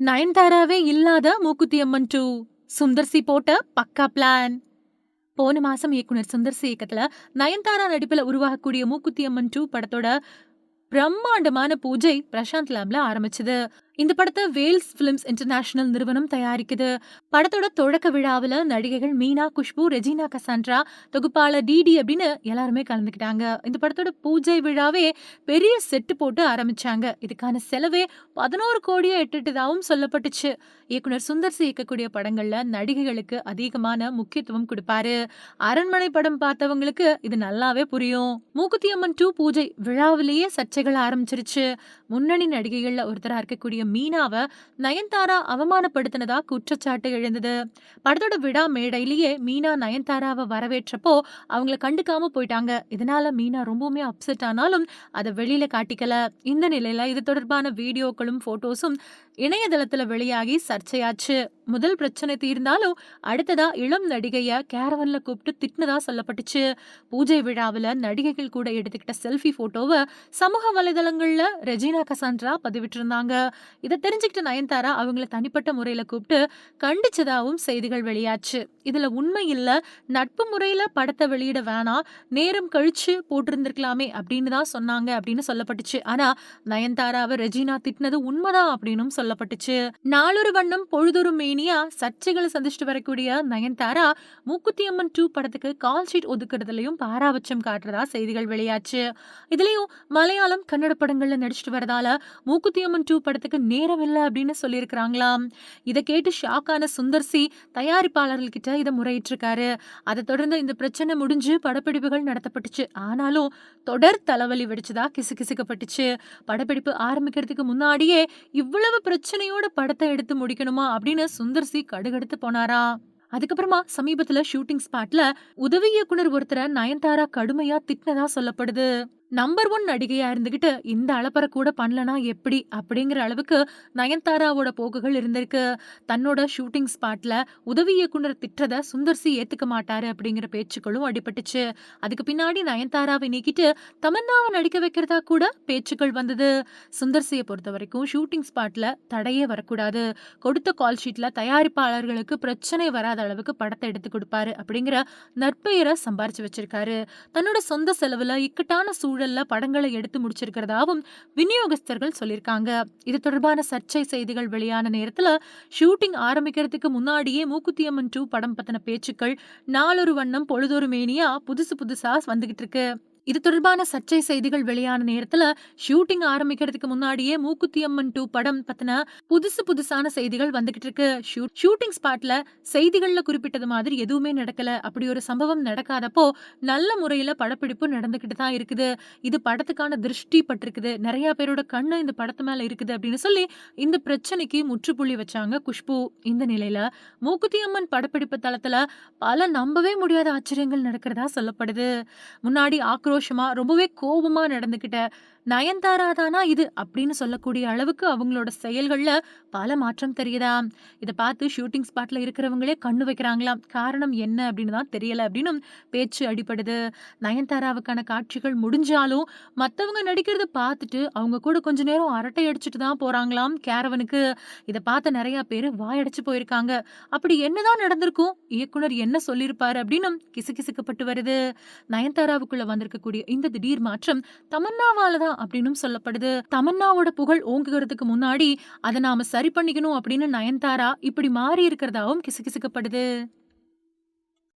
நயன்தாராவே இல்லாத Mookuthi Amman two Sundar C போட்ட பக்கா பிளான் போன மாசம் இயக்குனர் சுந்தர் சி இயக்கத்துல நயன்தாரா நடிப்புல உருவாகக்கூடிய மூக்குத்தி அம்மன் டூ படத்தோட பிரம்மாண்டமான பூஜை பிரசாந்த் லேப்ல ஆரம்பிச்சது. இந்த படத்தை வேல்ஸ் பிலிம்ஸ் இன்டர்நேஷனல் நிறுவனம் தயாரிக்குது. படத்தோட தொடக்க விழாவில் நடிகைகள் மீனா குஷ்பு ரெஜினா கசான்ட்ரா தொகுப்பாளர் டிடி அப்படின்னு எல்லாருமே கலந்துக்கிட்டாங்க. இந்த படத்தோட பூஜை விழாவே பெரிய செட்டு போட்டு ஆரம்பிச்சாங்க. இதுக்கான செலவே பதினோரு கோடியை எட்டுட்டதாகவும் சொல்லப்பட்டுச்சு. இயக்குனர் சுந்தர் சி இயக்கக்கூடிய படங்கள்ல நடிகைகளுக்கு அதிகமான முக்கியத்துவம் கொடுப்பாரு. அரண்மனை படம் பார்த்தவங்களுக்கு இது நல்லாவே புரியும். மூக்குத்தி அம்மன் டூ பூஜை விழாவிலேயே சர்ச்சைகள் ஆரம்பிச்சிருச்சு. முன்னணி நடிகைகள்ல ஒருத்தரா இருக்கக்கூடிய மீனாவை நயன்தாரா அவமானப்படுத்தினதா குற்றச்சாட்டு எழுந்தது. படத்தோட விழா மேடையிலேயே மீனா நயன்தாராவை வரவேற்றப்போ அவங்கள கண்டுக்காம போயிட்டாங்க. இதனால மீனா ரொம்பவுமே அப்செட் ஆனாலும் அதை வெளியில காட்டிக்கல. இந்த நிலையில இது தொடர்பான வீடியோக்களும் போட்டோஸும் இணையதளத்துல வெளியாகி சர்ச்சையாச்சு. முதல் பிரச்சனை தீர்ந்தாலும் அடுத்ததா இளம் நடிகைய கேரவன்ல கூப்பிட்டு திட்டினதா சொல்லப்பட்டுச்சு. பூஜை விழாவில் நடிகைகள் கூட எடுத்துக்கிட்ட செல்ஃபி போட்டோவை சமூக வலைதளங்கள்ல ரெஜினா கசான்ட்ரா பதிவிட்டிருந்தாங்க. இதை தெரிஞ்சுக்கிட்ட நயன்தாரா அவங்கள தனிப்பட்ட முறையில கூப்பிட்டு கண்டிச்சதாவும் செய்திகள் வெளியாச்சு. இதுல உண்மை இல்லை நட்பு முறையில படத்தை வெளியிட வேணாம் நேரம் கழிச்சு போட்டிருந்திருக்கலாமே அப்படின்னு தான் சொன்னாங்க அப்படின்னு சொல்லப்பட்டுச்சு. ஆனா நயன்தாராவை ரெஜினா திட்டினது உண்மைதான் அப்படின்னும் சொல்லப்பட்டுச்சு. நாளொரு வண்ணம் பொழுதொரு இனியா சர்ச்சைகளை சந்திச்சுட்டு வரக்கூடிய நயன்தாரா மூக்குத்தி அம்மன் டூ படத்துக்கு கால் ஷீட் ஒதுக்குறதுலயும் பாராபட்சம் காட்டுறதா செய்திகள் வெளியாச்சு. இதுலயும் மலையாளம் கன்னட படங்கள்ல நடிச்சிட்டு வரதால மூக்குத்தி அம்மன் டூ படத்துக்கு நேரம் இல்லை அப்படின்னு சொல்லியிருக்கிறாங்களாம். இதை கேட்டு ஷாக்கான சுந்தர் சி தயாரிப்பாளர்கள் கிட்ட இதை முறையிட்டிருக்காரு. அதை தொடர்ந்து இந்த பிரச்சனை முடிஞ்சு படப்பிடிப்புகள் நடத்தப்பட்டுச்சு. ஆனாலும் தொடர் தலைவலி வெடிச்சுதா கிசுகிசுக்கப்பட்டுச்சு. படப்பிடிப்பு ஆரம்பிக்கிறதுக்கு முன்னாடியே இவ்வளவு பிரச்சனையோட படத்தை எடுத்து முடிக்கணுமா அப்படின்னு சுந்தர் சி கடுகடுத்து போனாரா? அதுக்கப்புறமா சமீபத்துல ஷூட்டிங் ஸ்பாட்ல உதவி இயக்குனர் ஒருத்தர நயன்தாரா கடுமையா திட்டினதா சொல்லப்படுது. நம்பர் ஒன் நடிகையா இருந்துகிட்டு இந்த அளப்பற கூட பண்ணலனா எப்படி அப்படிங்கிற அளவுக்கு நயன்தாராவோட போக்குகள் இருந்திருக்கு. தன்னோட ஷூட்டிங் ஸ்பாட்ல உதவி இயக்குனர் திட்டத சுந்தர்சி ஏத்துக்க மாட்டாரு அப்படிங்கிற பேச்சுக்களும் அடிபட்டுச்சு. அதுக்கு பின்னாடி நயன்தாராவை நீக்கிட்டு தமன்னாவை நடிக்க வைக்கிறதா கூட பேச்சுக்கள் வந்தது. சுந்தர்சியை பொறுத்த வரைக்கும் ஷூட்டிங் ஸ்பாட்ல தடையே வரக்கூடாது. கொடுத்த கால் ஷீட்ல தயாரிப்பாளர்களுக்கு பிரச்சனை வராத அளவுக்கு படத்தை எடுத்து கொடுப்பாரு அப்படிங்கிற நற்பெயரை சம்பாரிச்சு வச்சிருக்காரு. தன்னோட சொந்த செலவுல இக்கட்டான சூழல்ல படங்களை எடுத்து முடிச்சிருக்கிறதாவும் விநியோகஸ்தர்கள் சொல்லியிருக்காங்க இது தொடர்பான சர்ச்சை செய்திகள் வெளியான நேரத்துல ஷூட்டிங் ஆரம்பிக்கிறதுக்கு முன்னாடியே மூக்குத்தியம்மன் டூ படம் பத்தின பேச்சுக்கள் நாளொரு வண்ணம் பொழுதொரு மேனியா புதுசு புதுசா வந்துகிட்டு இருக்கு. இது தொடர்பான சர்ச்சை செய்திகள் வெளியான நேரத்துல ஷூட்டிங் ஆரம்பிக்கிறதுக்கு முன்னாடியே மூக்குத்தி அம்மன் டூ படம் பத்தின புதுசு புதுசான செய்திகள் வந்துகிட்டு இருக்கு. ஷூட்டிங் ஸ்பாட்ல செய்திகள்ல குறிப்பிட்டது மாதிரி எதுவுமே நடக்கல. அப்படி ஒரு சம்பவம் நடக்காதப்போ நல்ல முறையில படப்பிடிப்பு நடந்துகிட்டு தான் இருக்குது. இது படத்துக்கான திருஷ்டி பட்டிருக்குது. நிறைய பேரோட கண்ணு இந்த படத்து மேல இருக்குது அப்படின்னு சொல்லி இந்த பிரச்சனைக்கு முற்றுப்புள்ளி வச்சாங்க குஷ்பு. இந்த நிலையில மூக்குத்தி அம்மன் படப்பிடிப்பு தளத்துல பல நம்பவே முடியாத ஆச்சரியங்கள் நடக்கிறதா சொல்லப்படுது. முன்னாடி ஆக்ரோ ஆக்ரோஷமா ரொம்பவே கோபமா நடந்துகிட்ட நயன்தாரா தானா இது? அப்படின்னு சொல்லக்கூடிய அளவுக்கு அவங்களோட செயல்கள்ல பல மாற்றம் தெரியுதா? இதை பார்த்து ஷூட்டிங் ஸ்பாட்ல இருக்கிறவங்களே கண்ணு வைக்கிறாங்களாம். காரணம் என்ன அப்படின்னு தான் தெரியல அப்படின்னு பேச்சு அடிப்படுது நயன்தாராவுக்கான காட்சிகள் முடிஞ்சாலும் மற்றவங்க நடிக்கிறத பார்த்துட்டு அவங்க கூட கொஞ்ச நேரம் அரட்டை அடிச்சுட்டு தான் போறாங்களாம் கேரவனுக்கு. இதை பார்த்த நிறைய பேர் வாயடைச்சு போயிருக்காங்க. அப்படி என்னதான் நடந்திருக்கும்? இயக்குனர் என்ன சொல்லியிருப்பாரு அப்படின்னு கிசுகிசுக்கப்பட்டு வருது. நயன்தாராவுக்குள்ள வந்திருக்கக்கூடிய இந்த திடீர் மாற்றம் தமன்னாவால தான் அப்படின்னு சொல்லப்படுது. தமன்னாவோட புகழ் ஓங்குகிறதுக்கு முன்னாடி அதை நாம சரி பண்ணிக்கணும் அப்படின்னு நயன்தாரா இப்படி மாறி இருக்கிறதாவும் கிசுகிசுக்கப்படுது.